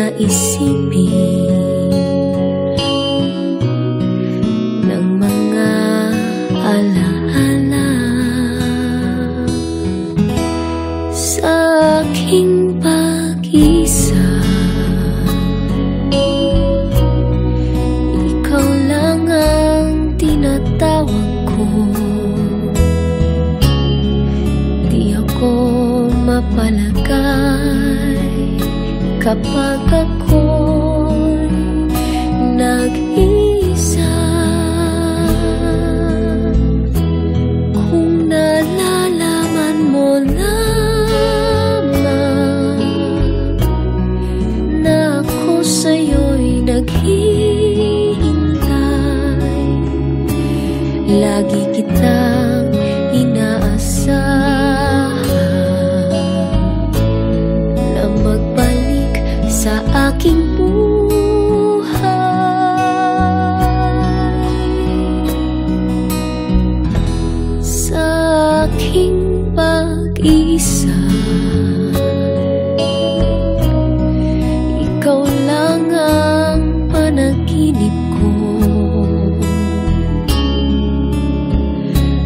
pag-ibig ng mga alaala sa aking pag-isa. Ikaw lang ang tinatawag ko. Di ako mapalagay kapag ako'y nag-isa Kung nalalaman mo lamang na ako sa'yo'y naghihintay Lagi kitang sa aking buhay. Sa aking pag-isa. Ikaw lang ang ko.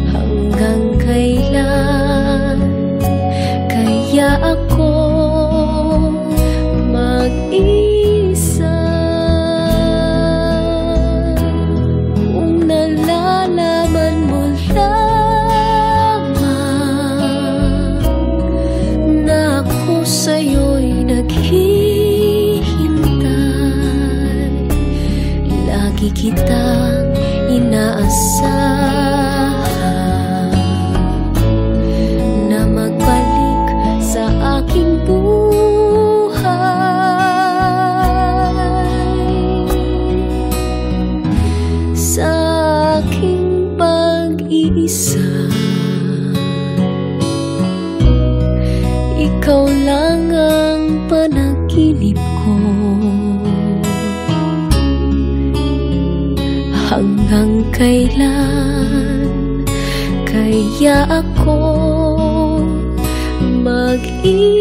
Hanggang kailan kaya ako ikaw lang ang panaginip ko. Hanggang kailan kaya ako mag-iisa